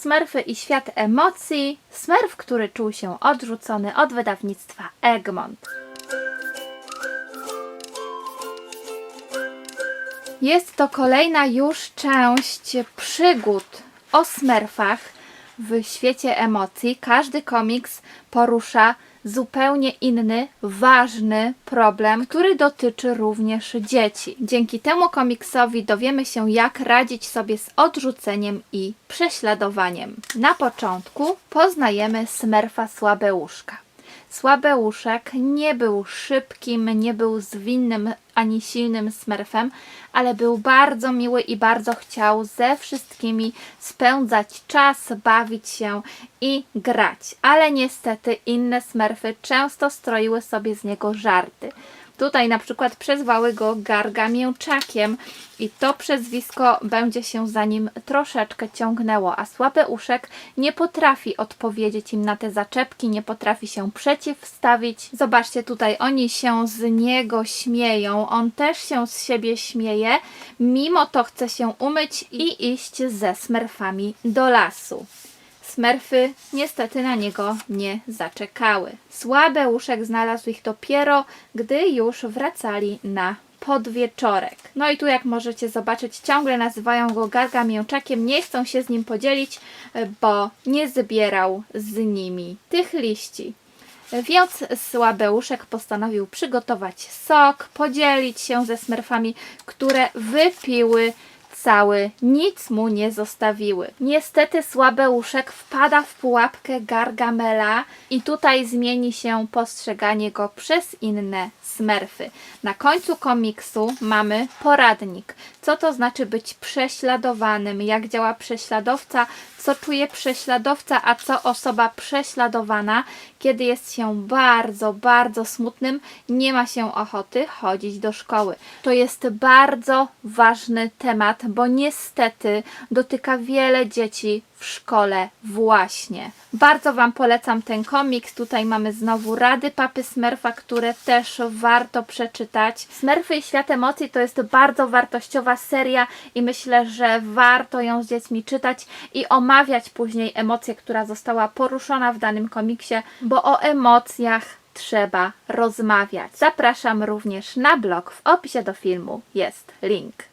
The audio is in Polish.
Smurfy i świat emocji. Smurf, który czuł się odrzucony od wydawnictwa Egmont. Jest to kolejna już część przygód o Smurfach w świecie emocji. Każdy komiks porusza zupełnie inny, ważny problem, który dotyczy również dzieci. Dzięki temu komiksowi dowiemy się, jak radzić sobie z odrzuceniem i prześladowaniem. Na początku poznajemy Smurfa Słabeuszka. Słabeuszek nie był szybkim, nie był zwinnym ani silnym smurfem, ale był bardzo miły i bardzo chciał ze wszystkimi spędzać czas, bawić się i grać. Ale niestety inne smurfy często stroiły sobie z niego żarty. Tutaj na przykład przezwały go Gargamięczakiem i to przezwisko będzie się za nim troszeczkę ciągnęło, a słaby uszek nie potrafi odpowiedzieć im na te zaczepki, nie potrafi się przeciwstawić. Zobaczcie tutaj, oni się z niego śmieją, on też się z siebie śmieje, mimo to chce się umyć i iść ze smerfami do lasu. Smerfy niestety na niego nie zaczekały. Słabeuszek znalazł ich dopiero, gdy już wracali na podwieczorek. No i tu jak możecie zobaczyć, ciągle nazywają go Gargamięczakiem, nie chcą się z nim podzielić, bo nie zbierał z nimi tych liści. Więc Słabeuszek postanowił przygotować sok, podzielić się ze smerfami, które wypiły cały, nic mu nie zostawiły. Niestety Słabeuszek wpada w pułapkę Gargamela i tutaj zmieni się postrzeganie go przez inne smerfy. Na końcu komiksu mamy poradnik. Co to znaczy być prześladowanym, jak działa prześladowca, co czuje prześladowca, a co osoba prześladowana, kiedy jest się bardzo, bardzo smutnym, nie ma się ochoty chodzić do szkoły. To jest bardzo ważny temat, bo niestety dotyka wiele dzieci w szkole właśnie. Bardzo Wam polecam ten komiks. Tutaj mamy znowu rady Papy Smurfa, które też warto przeczytać. Smurfy i Świat Emocji to jest bardzo wartościowa seria i myślę, że warto ją z dziećmi czytać i omawiać później emocje, która została poruszona w danym komiksie, bo o emocjach trzeba rozmawiać. Zapraszam również na blog. W opisie do filmu jest link.